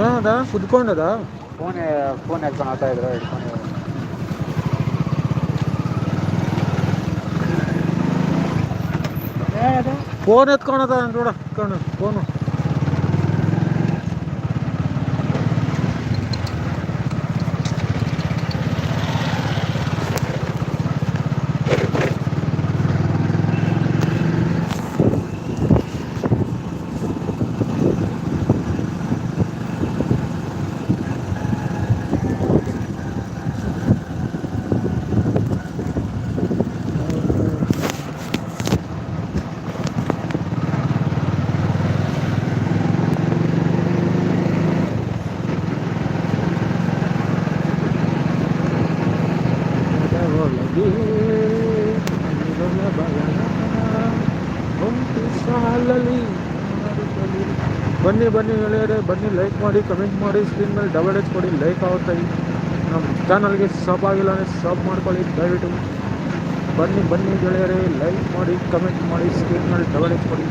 ಏನದ ಕುದ್ಕೊಂಡದ phone phone exam ಆಗ್ತಾ ಇದ್ರು ಹಿಡ್ಕೊಂಡು ಫೋನ್ ಎತ್ಕೊಳದ ನೋಡ ಕಣ್ಣು ಫೋನು ಅಲ್ಲಲ್ಲಿ ಬನ್ನಿ ಬನ್ನಿ ಹೇಳಿದರೆ ಬನ್ನಿ ಲೈಕ್ ಮಾಡಿ ಕಮೆಂಟ್ ಮಾಡಿ ಸ್ಕ್ರೀನ್ ಮೇಲೆ ಡಬಲ್ ಎಚ್ ಕೊಡಿ ಲೈಕ್ ಆಗುತ್ತೆ ನಮ್ಮ ಚಾನಲ್ಗೆ ಸಬ್ ಆಗಿಲ್ಲ ಅಂದರೆ ಸಬ್ ಮಾಡ್ಕೊಳ್ಳಿ ದಯವಿಟ್ಟು ಬನ್ನಿ ಬನ್ನಿ ಗೆಳೆಯರೆ ಲೈಕ್ ಮಾಡಿ ಕಮೆಂಟ್ ಮಾಡಿ ಸ್ಕ್ರೀನ್ ಮೇಲೆ ಡಬಲ್ ಎಚ್ ಕೊಡಿ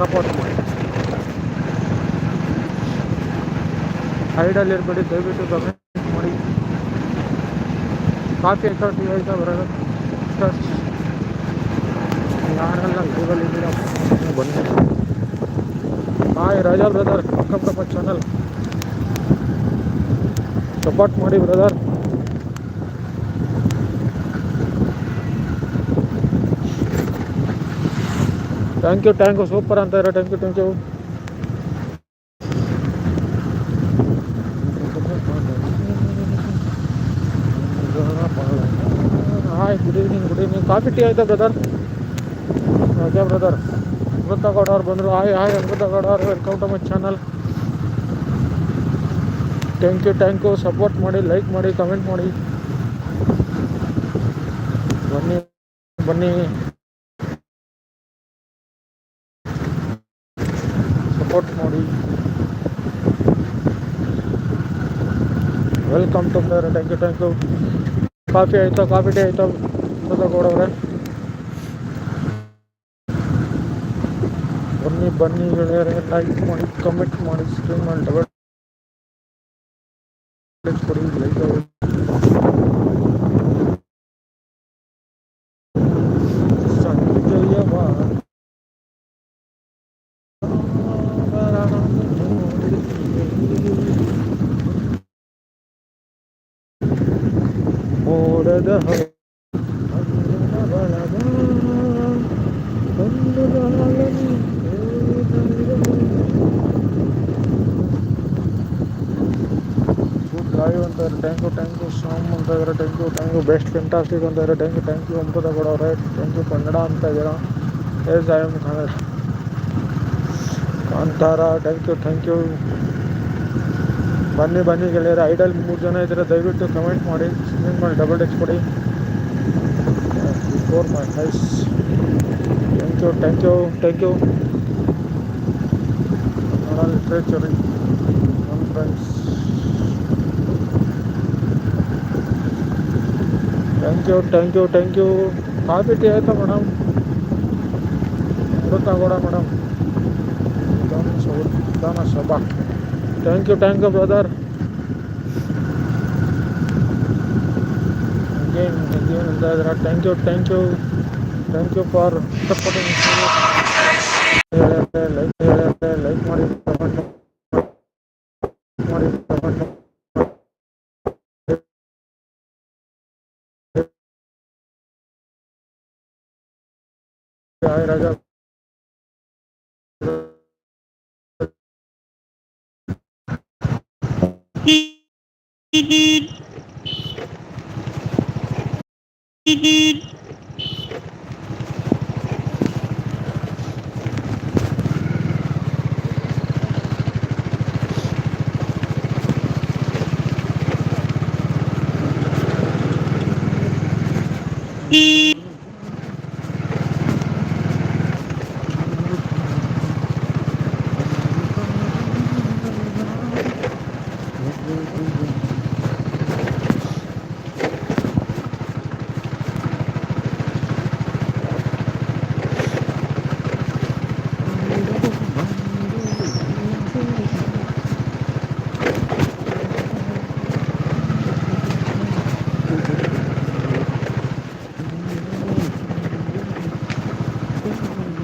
सपोर्ट ಮಾಡಿ ஹைட் ಅಲ್ಲಿ ಇರಬೇಡಿ ದೇವ್ಬಿಟು ಕಮೆಂಟ್ ಮಾಡಿ ಕಾಫಿ ಎಕಷ್ಟ್ ನೀಡ್ತಾ ಬ್ರದರ್ ಸ್ಟಾಸ್ ಲಾರ್ಡ್ ಅಲ್ಲ ಗೋವಲಿ ಇರೋದು ಬನ್ ಆಯ್ ರಜಲ್ 브್ರದರ್ ಕಮೆಂಟ್ ಮಾಡೋ ಚಾನೆಲ್ ಸಪೋರ್ಟ್ ಮಾಡಿ brother thank you thank you super ಅಂತಾರಾ thank you thank you hi good evening good evening coffee time Adah brother ಜೇ ಬ್ರದರ್ ಉತ್ತರಗಡ ಅವರು ಬಂದರು ಹಾಯ್ ಹಾಯ್ ಉತ್ತರಗಡ ಅವರು welcome to my channel thank you thank you support ಮಾಡಿ like ಮಾಡಿ comment ಮಾಡಿ ಬನ್ನಿ ಬನ್ನಿ फोटो नोड़ी वेलकम टू मेरे thank you thank you coffee आयत काफी डे आईतोड़े बनी बनी लाइक कमेंट स्ट्रीम लाइक બોરદ હવ બંદુ નાલે બંદુ નાલે કુડ રાયુંંતર thank you thank you સોમંતદરા thank you thank you best ફેન્ટાસ્ટિકંતદરા thank you અમુદાગોર થેન્ક્યુ કન્નડા અંતાઈરા હેજ આયે મખાંગ ಅಂತಾರ ಥ್ಯಾಂಕ್ ಯು ಥ್ಯಾಂಕ್ ಯು ಬನ್ನಿ ಬನ್ನಿ ಗೆಳೆಯರೆ ಐಡಲ್ ಮೂರು ಜನ ಇದ್ದರೆ ದಯವಿಟ್ಟು ಕಮೆಂಟ್ ಮಾಡಿ ಸ್ಕ್ರೀನ್ ಮಾಡಿ ಡಬಲ್ ಡೆಕ್ಸ್ ಕೊಡಿ for my nice thank you thank you thank you Kannada ನಮ್ಮ friends thank you thank you thank you coffee tea ಆಯಿತಾ madam ಗೊತ್ತಾಗೋಣ madam Dana Sabak. Dana Sabak. Thank you, thank you, brother. Again, again, brother. Thank you, thank you, thank you for supporting me. Like, like, ಮಾಡಿ ಮಾಡಿ जय राजा Mm-hmm. সবাই